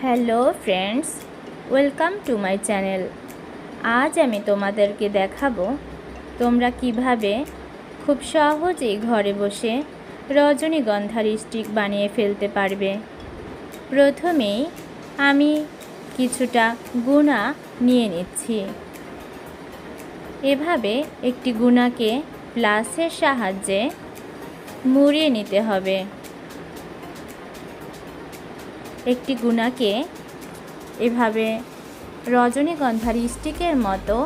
Hello friends, welcome to my channel. আজ আমি তোমাদেরকে দেখাবো তোমরা কীভাবে খুব সহজেই ঘরে বসে রজনীগন্ধার স্টিক বানিয়ে ফেলতে পারবে। প্রথমেই আমি কিছুটা গুণা নিয়ে নিচ্ছি। এভাবে একটি গুণাকে প্লাসের সাহায্যে মুড়িয়ে নিতে হবে। একটি গুণাকে এভাবে রজনীগন্ধার স্টিকের মতো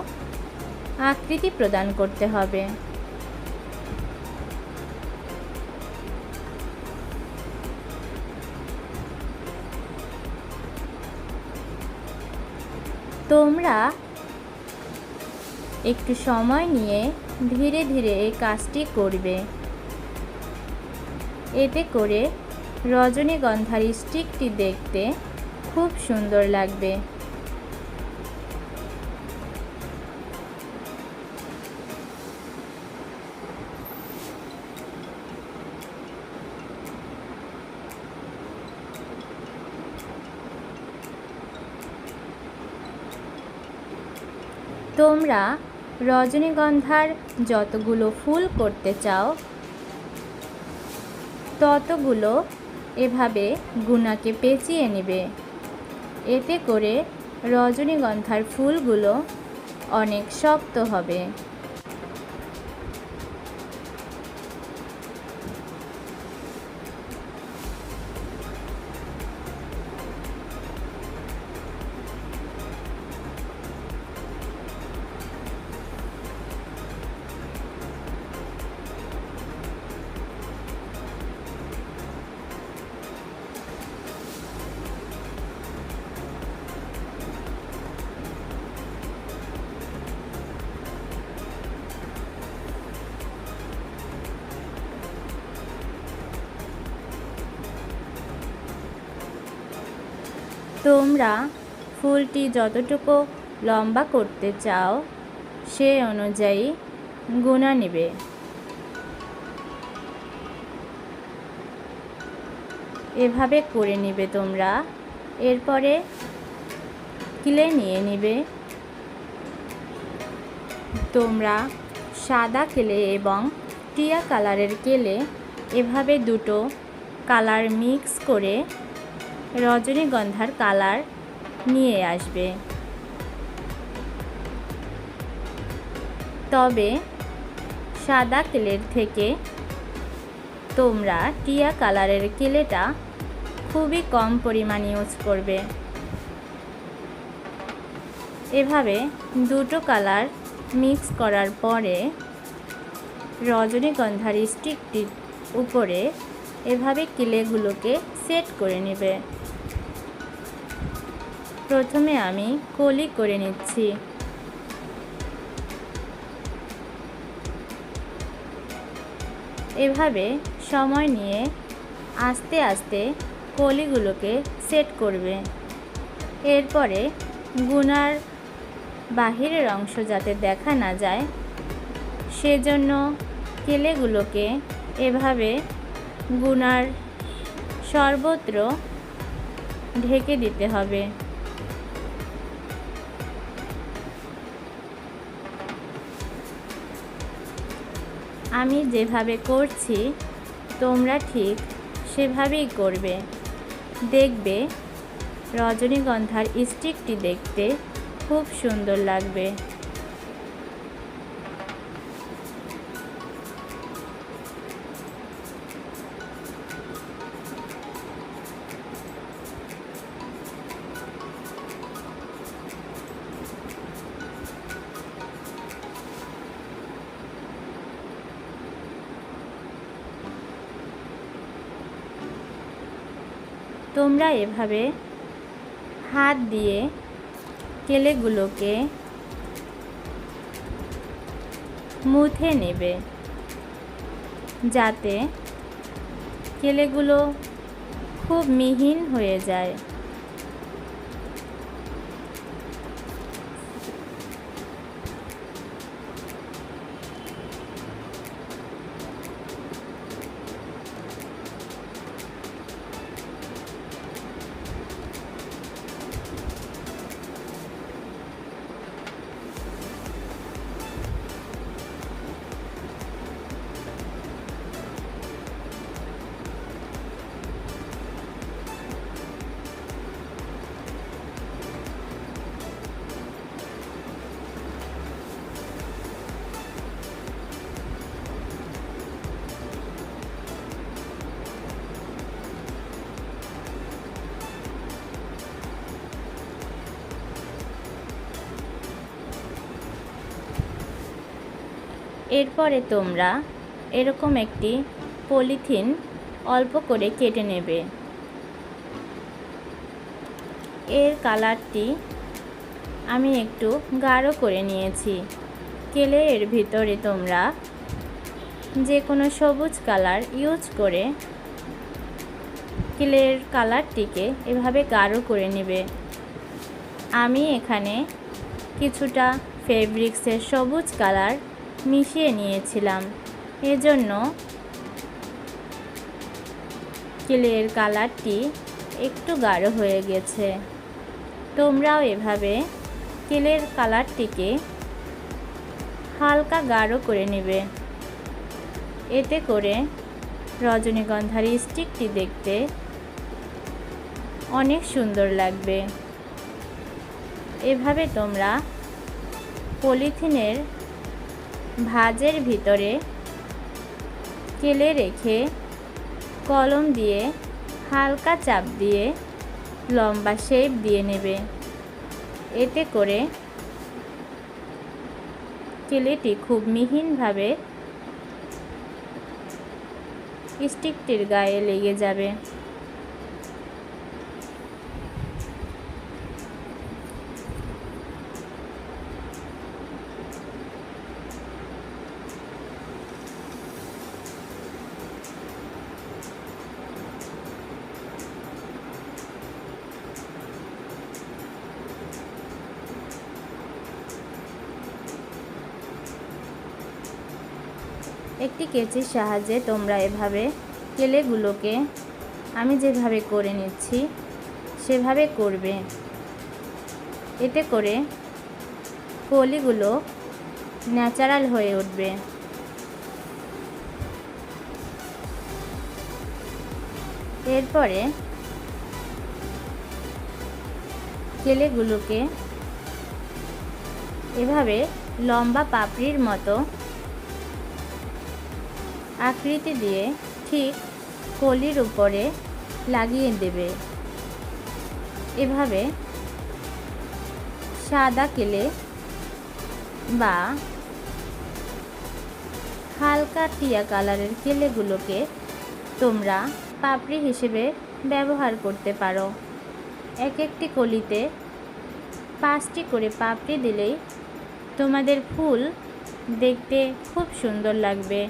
আকৃতি প্রদান করতে হবে। তোমরা একটু সময় নিয়ে ধীরে ধীরে এই কাজটি করবে। এতে করে রজনীগন্ধার স্টিকটি দেখতে খুব সুন্দর লাগবে। তোমরা রজনীগন্ধার যতগুলো ফুল করতে চাও ততগুলো এভাবে গুনাকে পেঁচিয়ে নেবে। এতে করে রজনীগন্ধার ফুলগুলো অনেক শক্ত হবে। তোমরা ফুলটি যতটুকু লম্বা করতে চাও, সে অনুযায়ী গুণা নেবে। এভাবে করে নিবে তোমরা। এরপরে কিলে নিয়ে নিবে। তোমরা সাদা কেলে এবং টিয়া কালারের কেলে এভাবে দুটো কালার মিক্স করে রজনীগন্ধার কালার নিয়ে আসবে। তবে সাদা কেলের থেকে তোমরা টিয়া কালারের কেলেটা খুবই কম পরিমাণ ইউজ করবে। এভাবে দুটো কালার মিক্স করার পরে রজনীগন্ধার স্টিকটির উপরে এভাবে কিলেগুলোকে সেট করে নেবে। প্রথমে আমি কলি করে নিচ্ছি। এভাবে সময় নিয়ে আস্তে আস্তে কলিগুলোকে সেট করবে। এরপরে গুনার বাহিরের অংশ যাতে দেখা না যায়, সেজন্য কেলেগুলোকে এভাবে গুনার সর্বত্র ঢেকে দিতে হবে। আমি যেভাবে করছি তোমরা ঠিক সেভাবেই করবে। দেখবে রজনীগন্ধার স্টিকটি দেখতে খুব সুন্দর লাগবে। তোমরা এভাবে হাত দিয়ে কেলেগুলোকে মুথে নেবে যাতে কেলেগুলো খুব মিহিন হয়ে যায়। এরপরে তোমরা এরকম একটি পলিথিন অল্প করে কেটে নেবে। এর কালারটি আমি একটু গাঢ় করে নিয়েছি। কেলে এর ভিতরে তোমরা যে কোনো সবুজ কালার ইউজ করে কেলের কালারটিকে এভাবে গাঢ় করে নেবে। আমি এখানে কিছুটা ফেব্রিক্সের সবুজ কালার মিশিয়ে নিয়েছিলাম। এজন্য কেলের কালারটি একটু গাঢ় হয়ে গেছে। তোমরাও এভাবে কেলের কালারটিকে হালকা গাঢ় করে নেবে। এতে করে রজনীগন্ধার স্টিকটি দেখতে অনেক সুন্দর লাগবে। এভাবে তোমরা পলিথিনের ভাজের ভিতরে কেলে রেখে কলম দিয়ে হালকা চাপ দিয়ে লম্বা শেপ দিয়ে নেবে। এতে করে কেলেটি খুব মিহিনভাবে স্টিকটির গায়ে লেগে যাবে। একটি কেচির সাহায্যে তোমরা এভাবে কেলেগুলোকে আমি যেভাবে করে নিচ্ছি, সেভাবে করবে। এতে করে কলিগুলো ন্যাচারাল হয়ে উঠবে। এরপরে কেলেগুলোকে এভাবে লম্বা পাপড়ির মতো আকৃতি দিয়ে ঠিক কলির উপরে লাগিয়ে দেবে। এভাবে সাদা কেলে বা হালকা টিয়া কালারের কেলেগুলোকে তোমরা পাপড়ি হিসেবে ব্যবহার করতে পারো। এক একটি কলিতে পাঁচটি করে পাপড়ি দিলেই তোমাদের ফুল দেখতে খুব সুন্দর লাগবে।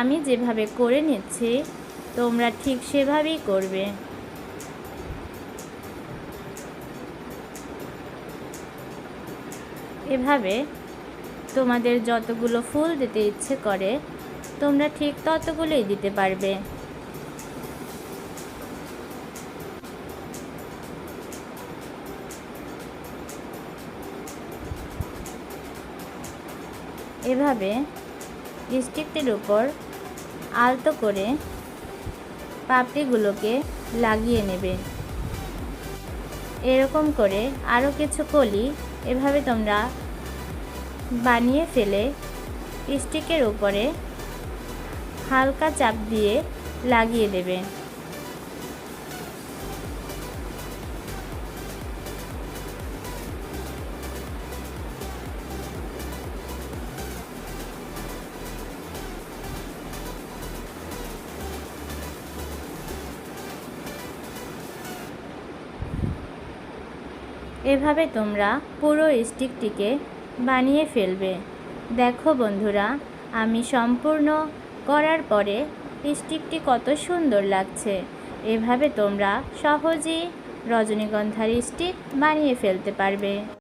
আমি যেভাবে করে নিচ্ছি, তোমরা ঠিক সেভাবেই করবে। এভাবে তোমাদের যতগুলো ফুল দিতে ইচ্ছে করে, তোমরা ঠিক ততগুলোই দিতে পারবে। এভাবে স্টিকটির উপর আলতো করে পাপড়িগুলোকে লাগিয়ে নেবে। এরকম করে আরও কিছু কলি এভাবে তোমরা বানিয়ে ফেলে স্টিকের উপরে হালকা চাপ দিয়ে লাগিয়ে দেবে। এভাবে তোমরা পুরো স্টিকটিকে বানিয়ে ফেলবে। দেখো বন্ধুরা, আমি সম্পূর্ণ করার পরে স্টিকটি কত সুন্দর লাগছে। এভাবে তোমরা সহজেই রজনীগন্ধার স্টিক বানিয়ে ফেলতে পারবে।